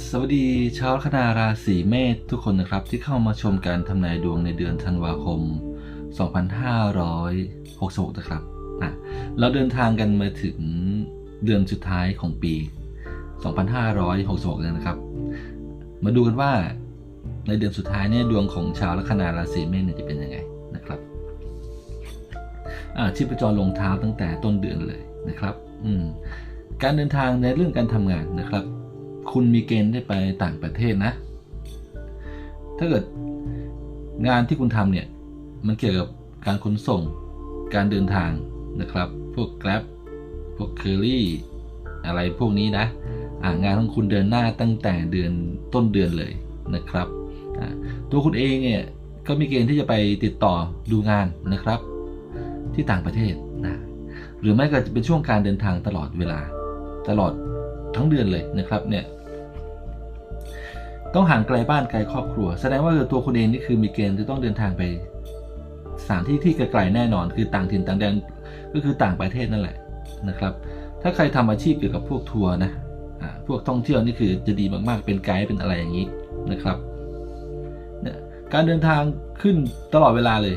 สวัสดีชาวคนาราศีเมษทุกคนนะครับที่เข้ามาชมการทำนายดวงในเดือนธันวาคม 2566 นะครับอะเราเดินทางกันมาถึงเดือนสุดท้ายของปี 2566แล้วนะครับ มาดูกันว่าในเดือนสุดท้ายเนี่ยดวงของชาวลัคนาราศีเมษเนี่ยจะเป็นยังไงนะครับอ่าชีพจรลงเท้าตั้งแต่ต้นเดือนเลยนะครับ อืมการเดินทางในเรื่องการทำงานนะครับ คุณมีเกณฑ์ได้ไปต่างประเทศนะ ถ้าเกิดงานที่คุณทำเนี่ย มันเกี่ยวกับการขนส่ง การเดินทางนะครับ พวก Grab พวก c u r r y อะไรพวกนี้นะงานของคุณเดินหน้าตั้งแต่เดือนต้นเดือนเลยนะครับ ตัวคุณเองเนี่ยก็มีเกณฑ์ที่จะไปติดต่อดูงานนะครับ ที่ต่างประเทศนะหรือไม่ก็จะเป็นช่วงการเดินทางตลอดเวลา ตลอด ทั้งเดือนเลยนะครับเนี่ยต้องห่างไกลบ้านไกลครอบครัว แสดงว่าตัวคุณเองนี่คือมีเกณฑ์จะต้องเดินทางไปสถานที่ที่ไกลๆแน่นอน คือต่างถิ่นต่างแดนก็คือต่างประเทศนั่นแหละนะครับ ถ้าใครทำอาชีพเกี่ยวกับพวกทัวร์นะพวกท่องเที่ยวนี่คือจะดีมากๆเป็นไกด์เป็นอะไรอย่างนี้นะครับเนี่ยการเดินทางขึ้นตลอดเวลาเลย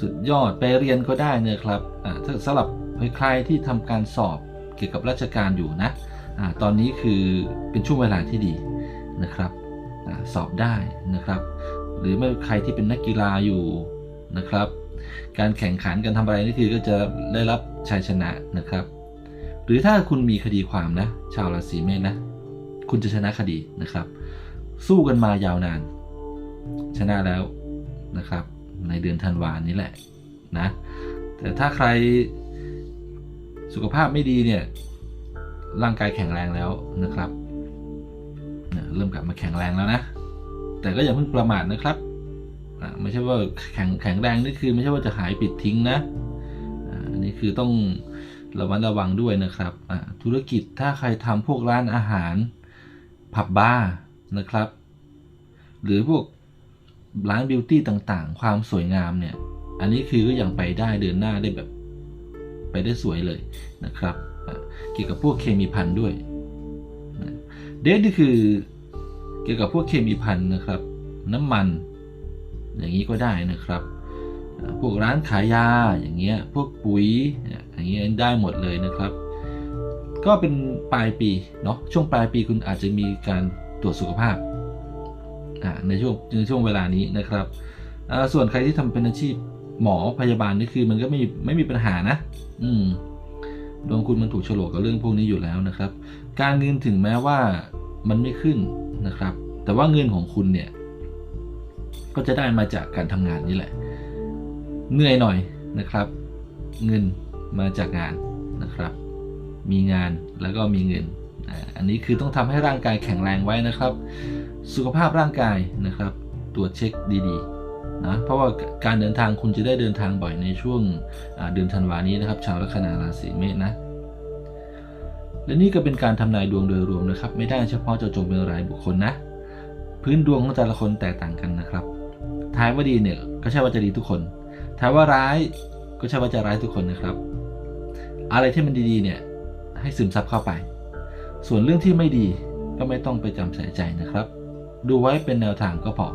สุดยอดไปเรียนก็ได้เนะครับถ้าสำหรับใครที่ทำการสอบ กี่ยวกับราชการอยู่นะอาตอนนี้คือเป็นช่วงเวลาที่ดีนะครับอสอบได้นะครับ หรือไม่ใครที่เป็นนักกีฬาอยู่นะครับ การแข่งขันการทำอะไรนี่คือก็จะได้รับชัยชนะนะครับ หรือถ้าคุณมีคดีความนะ ชาวราศีเมษนะ คุณจะชนะคดีนะครับ สู้กันมายาวนาน ชนะแล้วนะครับ ในเดือนธันวานี้แหละนะแต่ถ้าใคร สุขภาพไม่ดีเนี่ยร่างกายแข็งแรงแล้วนะครับเนี่ยเริ่มกลับมาแข็งแรงแล้วนะ แต่ก็อย่าเพิ่งประมาทนะครับอ่าไม่ใช่ว่าแข็งแข็งแรงนี่คือ ไม่ใช่ว่าจะหายปิดทิ้งนะอ่าอันนี้คือต้องระมัดระวังด้วยนะครับอ่าธุรกิจถ้าใครทำพวกร้านอาหาร ผับบาร์นะครับ หรือพวกร้านบิวตี้ต่างๆ ความสวยงามเนี่ย อันนี้คือก็ยังไปได้เดินหน้าได้แบบ ไปได้สวยเลยนะครับเกี่ยวกับพวกเคมีพันด้วยเดทนี่คือเกี่ยวกับพวกเคมีพันนะครับ น้ำมัน อย่างนี้ก็ได้นะครับ พวกร้านขายยาอย่างเงี้ยพวกปุ๋ยอย่างเงี้ยได้หมดเลยนะครับ ก็เป็นปลายปีเนาะช่วงปลายปีคุณอาจจะมีการตรวจสุขภาพในช่วงในช่วงเวลานี้นะครับ ส่วนใครที่ทำเป็นอาชีพ หมอพยาบาลนี่คือมันก็ไม่ไม่มีปัญหานะ อืมดวงคุณมันถูกโฉลกกับเรื่องพวกนี้อยู่แล้วนะครับ การเงินถึงแม้ว่ามันไม่ขึ้นนะครับ แต่ว่าเงินของคุณเนี่ย ก็จะได้มาจากการทำงานนี่แหละ เหนื่อยหน่อยนะครับ เงินมาจากงานนะครับ มีงานแล้วก็มีเงินอันนี้คือต้องทำให้ร่างกายแข็งแรงไว้นะครับ สุขภาพร่างกายนะครับ ตรวจเช็คดีๆ นะเพราะว่าการเดินทางคุณจะได้เดินทางบ่อยในช่วงเดือนธันวานี้นะครับ ชาวลัคนาราศีเมษนะและนี่ก็เป็นการทำนายดวงโดยรวมนะครับ ไม่ได้เฉพาะเจาะจงเป็นรายบุคคลนะ พื้นดวงของแต่ละคนแตกต่างกันนะครับทายว่าดีเนี่ยก็ใช่ว่าจะดีทุกคนทายว่าร้ายก็ใช่ว่าจะร้ายทุกคนนะครับ อะไรที่มันดีๆเนี่ยให้ซึมซับเข้าไป ส่วนเรื่องที่ไม่ดีก็ไม่ต้องไปจำใส่ใจนะครับ ดูไว้เป็นแนวทางก็พอ